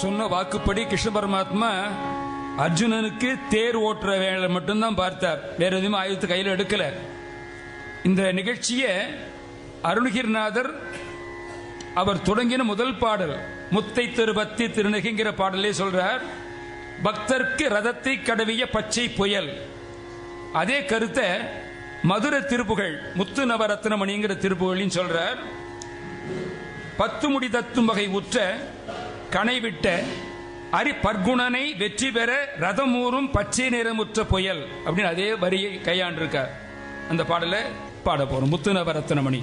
சொன்ன வாக்குப்படி கிருஷ்ண பரமாத்மா அர்ஜுனனுக்கு தேர் ஓட்டுற வேலை மட்டும்தான் பார்த்தார். வேற எதுவுமே ஆயுதத்தை கையில் எடுக்கல. இந்த நிகழ்ச்சியை அருணகிரிநாதர் அவர் தொடங்கின முதல் பாடல் முத்தை திருபத்தி திருநகிங்கிற பாடலே சொல்றார். பக்தர்க்கு ரதத்தை கடவிய பச்சை புயல். அதே கருத்தை மதுரை திருப்புகள் முத்து நவரத்னமணிங்கிற திருப்புகள்னு சொல்றார். பத்து முடி தத்தும் வகை உற்ற கனைவிட்ட அரிபர்குணனை வெற்றி பெற ரதமூறும் பச்சை நிறமுற்ற புயல் அப்படின்னு அதே வரியை கையாண்டிருக்கார். அந்த பாடலை பாட போகிறோம் முத்துநவரத்னமணி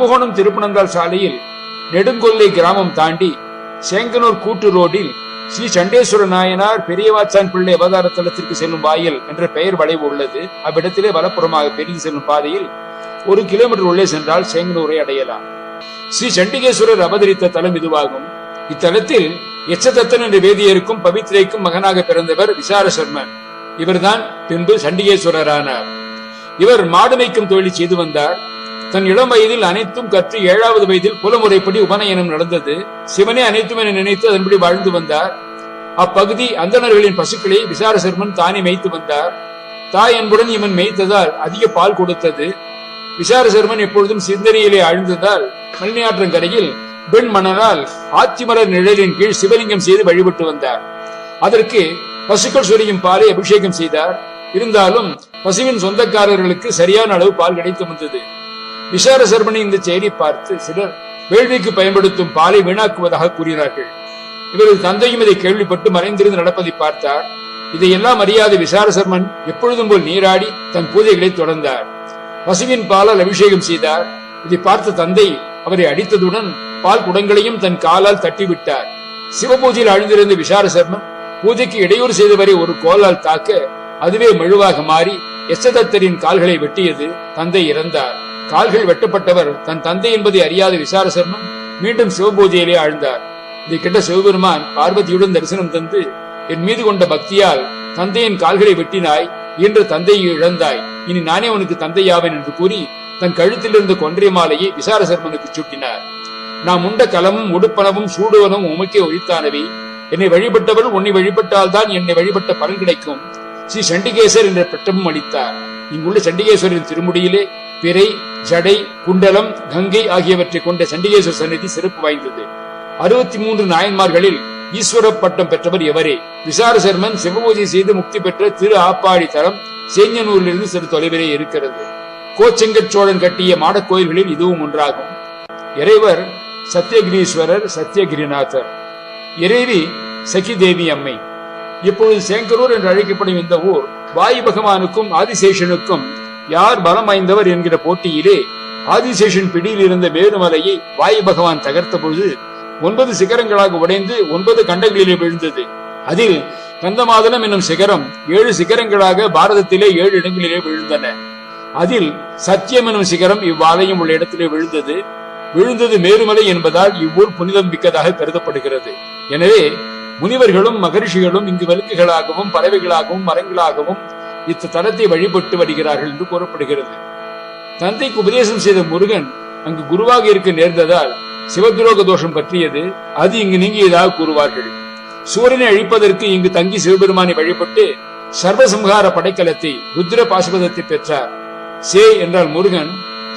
கும்பகோணம் திருப்பனந்தாள் சாலையில் நெடுங்கொல்லை கிராமம் தாண்டி சேங்கனூர் கூட்டு ரோடில் ஸ்ரீ சண்டேஸ்வர நாயனார் பெரியவாச்சான் பிள்ளை அவதார தலத்திற்கு செல்லும் வாயில் என்ற பெயர் வளைவு உள்ளது. அவ்விடத்திலே வலப்புறமாக பிரிந்து செல்லும் பாதையில் ஒரு கிலோமீட்டர் உள்ளே சென்றால் சேங்கனூரை அடையலாம். ஸ்ரீ சண்டிகேஸ்வரர் அவதரித்த தலம் இதுவாகும். இத்தலத்தில் எச்சதத்தன் என்ற வேதியருக்கும் பவித்ரைக்கும் மகனாக பிறந்தவர் விசார சர்மன் இவர்தான் பின்பு சண்டிகேஸ்வரரானார். இவர் மாடு மேய்க்கும் தொழிலை செய்து வந்தார். தன் இளம் வயதில் அனைத்தும் கற்று ஏழாவது வயதில் குலமுறைப்படி உபநயனம் நடந்தது. சிவனே அனைத்தும் என நினைத்து அதன்படி வாழ்ந்து வந்தார். அப்பகுதி அந்தணர்களின் பசுக்களை விசாரசர்மன் தானே மேய்த்து வந்தார். தாய் அன்புடன் இவன் மேய்த்ததால் அதிக பால் கொடுத்தது. விசாரசர்மன் எப்பொழுதும் சிந்தனையிலே ஆழ்ந்ததால் மணியாற்றங்கரையில் பெண் மணலால் ஆத்திமலர் நிழலின் கீழ் சிவலிங்கம் செய்து வழிபட்டு வந்தார். அதற்கு பசுக்கள் சொரியும் பாலை அபிஷேகம் செய்தார். இருந்தாலும் பசுவின் சொந்தக்காரர்களுக்கு சரியான அளவு பால் கிடைத்து வந்தது. விசார சர்மனின் இந்த செய்தி பார்த்து சிலர் வேள்விக்கு பயன்படுத்தும் பாலை வீணாக்குவதாக கூறினார்கள் இவரது தந்தையும் இதை கேள்விப்பட்டு மறைந்திருந்து நடப்பதை பார்த்தார். இதையெல்லாம் அறியாத விசார சர்மன் எப்பொழுதும் போல் நீராடி தன் பூஜைகளை தொடர்ந்தார். பசுவின் பாலால் அபிஷேகம் செய்தார். இதை பார்த்த தந்தை அவரை அடித்ததுடன் பால் குடங்களையும் தன் காலால் தட்டிவிட்டார். சிவபூஜையில் அழிந்திருந்த விசார சர்மன் பூஜைக்கு இடையூறு செய்தவரை ஒரு கோலால் தாக்க அதுவே மழுவாக மாறி எச்சதத்தரின் கால்களை வெட்டியது தந்தை இறந்தார். கால்கள் வெட்டப்பட்டவர் தன் தந்தை என்பதை அறியாத விசாரசர்மன் மீண்டும் சிவபூஜையிலே ஆழ்ந்தார். இதை கிட்ட சிவபெருமான் பார்வதியுடன் தரிசனம் தந்து என் மீது கொண்ட பக்தியால் தந்தையின் கால்களை வெட்டினாய் இன்று தந்தையை இழந்தாய். இனி நானே உனக்கு தந்தையாவேன் என்று கூறி தன் கழுத்தில் இருந்த கொன்றை மாலையை விசார சர்மனுக்கு சூட்டினார். நாம் உண்ட கலமும் உடுப்பனவும் சூடுவனும் உமக்கே ஒழித்தானவை. என்னை வழிபட்டவள் உன்னை வழிபட்டால் தான் என்னை வழிபட்ட பலன் கிடைக்கும். ஸ்ரீ சண்டிகேசர் என்ற பட்டமும் அளித்தார். இங்குள்ள சண்டிகேஸ்வரின் திருமுடியிலே பிறை ஜடை குண்டலம் கங்கை ஆகியவற்றை கொண்ட சண்டிகேஸ்வர சன்னதி சிறப்பு வாய்ந்தது. அறுபத்தி மூன்று நாயன்மார்களில் ஈஸ்வர பட்டம் பெற்றவர் எவரே? விசார சர்மன் சிவபூஜை செய்து முக்தி பெற்ற திரு ஆப்பாடி தலம் சேஞ்சனூரிலிருந்து சிறு தொலைவிலே இருக்கிறது. கோச்செங்கட் சோழன் கட்டிய மாடக் கோயில்களில் இதுவும் ஒன்றாகும். இறைவர் சத்தியகிரீஸ்வரர் சத்தியகிரிநாதர் இறைவி சகிதேவி அம்மை. இப்பொழுது சேங்கரூர் என்று அழைக்கப்படும் இந்த ஊர் வாயு பகவானுக்கும் ஆதிசேஷனுக்கும் யார் பலம் வாய்ந்தவர் என்கிற போட்டியிலே ஆதிசேஷன் பிடியில் இருந்த மேருமலையை வாயு பகவான் தகர்த்த பொழுது ஒன்பது சிகரங்களாக உடைந்து ஒன்பது கண்டங்களிலே விழுந்தது. அதில் கந்தமாதனம் என்னும் சிகரம் ஏழு சிகரங்களாக பாரதத்திலே ஏழு இடங்களிலே விழுந்தன. அதில் சத்தியம் எனும் சிகரம் இவ்வாலயம் உள்ள இடத்திலே விழுந்தது. விழுந்தது மேருமலை என்பதால் இவ்வூர் புனிதம் மிக்கதாக கருதப்படுகிறது. எனவே முனிவர்களும் மகரிஷிகளும் இங்கு வலுக்குகளாகவும் பறவைகளாகவும் மரங்களாகவும் இத்தலத்தை வழிபட்டு வருகிறார்கள் என்று கூறப்படுகிறது. தந்தைக்கு உபதேசம் செய்த முருகன் அங்கு குருவாக இருக்க நேர்ந்ததால் சிவதுரோக தோஷம் பற்றியது அது இங்கு நீங்கியதாக கூறுவார்கள். சூரியனை அழிப்பதற்கு இங்கு தங்கி சிவபெருமானை வழிபட்டு சர்வசம்ஹார படைக்கலத்தை ருத்ர பாசுபதத்தை பெற்றார். சேய் என்றால் முருகன்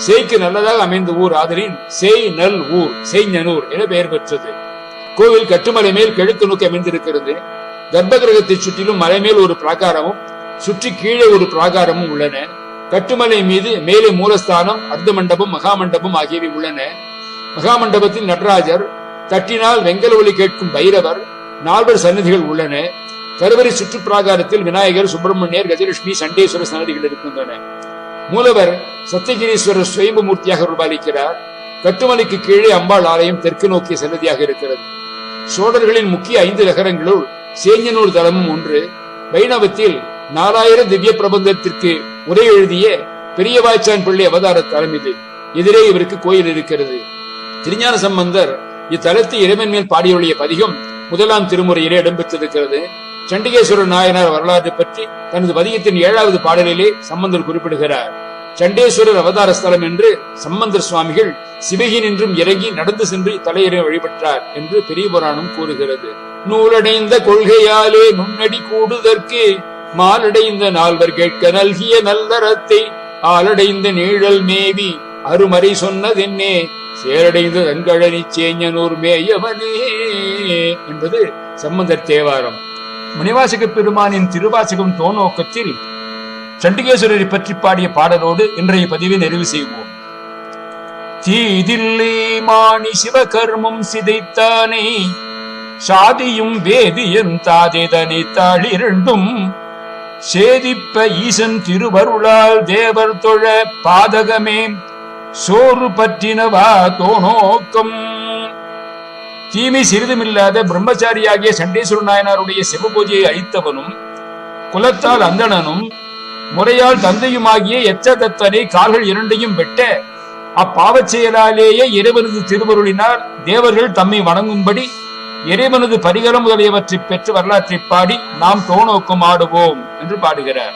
சேய்க்கு நல்லதாக அமைந்த ஊர் ஆதலின் சேய் நல் ஊர் செய்ஞனூர் என பெயர் பெற்றது. கோவில் கட்டுமலை மேல் கிழக்கு நோக்கி அமைந்திருக்கிறது. கர்ப்பகிரகத்தை சுற்றிலும் மலை மேல் ஒரு பிராகாரமும் சுற்றி கீழே ஒரு பிராகாரமும் உள்ளன. கட்டுமலை மீது மேலே மூலஸ்தானம் அர்த்த மண்டபம் மகாமண்டபம் ஆகியவை உள்ளன. மகாமண்டபத்தில் நடராஜர் தட்டினால் வெங்கல ஒலி கேட்கும் பைரவர் நால்வர் சன்னதிகள் உள்ளன. கருவறை சுற்று பிராகாரத்தில் விநாயகர் சுப்பிரமணியர் கஜலட்சுமி சண்டேஸ்வரர் சன்னதிகள் இருக்கின்றன. மூலவர் சத்தியகிரீஸ்வரர் சுயம்பு மூர்த்தியாக ரூபாலிக்கிறார் கட்டுமலைக்கு கீழே அம்பாள் ஆலயம் தெற்கு நோக்கிய சன்னதியாக இருக்கிறது. சோழர்களின் முக்கிய ஐந்து நகரங்களுள் சேஞ்சனூர் தலமும் ஒன்று. வைணவத்தில் நாலாயிரம் திவ்ய பிரபந்தத்திற்கு உரை எழுதிய பெரியவாய்ச்சான் பிள்ளை அவதார தலம் இது. எதிரே இவருக்கு கோயில் இருக்கிறது. திருஞான சம்பந்தர் இத்தலத்தை இறைவன் மேல் பாடியுள்ள பதிகம் முதலாம் திருமுறையிலே இடம்பெற்றிருக்கிறது. சண்டிகேஸ்வரர் நாயனார் வரலாறு பற்றி தனது பதிகத்தின் ஏழாவது பாடலிலே சம்பந்தர் குறிப்பிடுகிறார். சண்டேஸ்வரர் அவதார ஸ்தலம் என்று சம்பந்தர் சுவாமிகள் சிவகி நின்றும் இறங்கி நடந்து சென்று தலையறை வழிபட்டார் என்று பெரிய புராணம் கூறுகிறது. நூலடைந்த கொள்கையாலே நுண்ணடி கூடுதற்கு மாலடைந்த நால்வர் கேட்க நல்கிய நல்லறத்தை ஆலடைந்த நீழல் மேவி அருமறை சொன்னதென்னே சேரடைந்த தன்கழனி சேஞ்சனூர் மேயவனே என்பது சம்பந்தர் தேவாரம். முனிவாசக பெருமானின் திருவாசகம் தோநோக்கத்தில் சண்டிகேஸ்வரரை பற்றி பாடிய பாடலோடு இன்றைய பதிவை நிறைவு செய்வோம். தீதில்லை மாணி சிவகர்மம் சிதைத்தானே சாதியும் வேதியன் தாதைதனை தாளிரண்டும் சேதிப்ப ஈசன் திருவருளால் தேவர் தொழ பாதகமே. சோறு பற்றினவா தோணோக்கம். தீமை சிறிதுமில்லாத பிரம்மச்சாரியாகிய சண்டேஸ்வர நாயனாருடைய சிவபூஜையை அழித்தவனும் குலத்தால் அந்தணனும் முறையால் தந்தையுமாகிய எச்சதத்தனை கால்கள் இரண்டையும் வெட்ட அப்பாவச் செயலாலேயே இறைவனது திருவருளினால் தேவர்கள் தம்மை வணங்கும்படி இறைவனது பரிகரம் முதலியவற்றை பெற்று வரலாற்றை பாடி நாம் தோணோக்கம் ஆடுவோம் என்று பாடுகிறார்.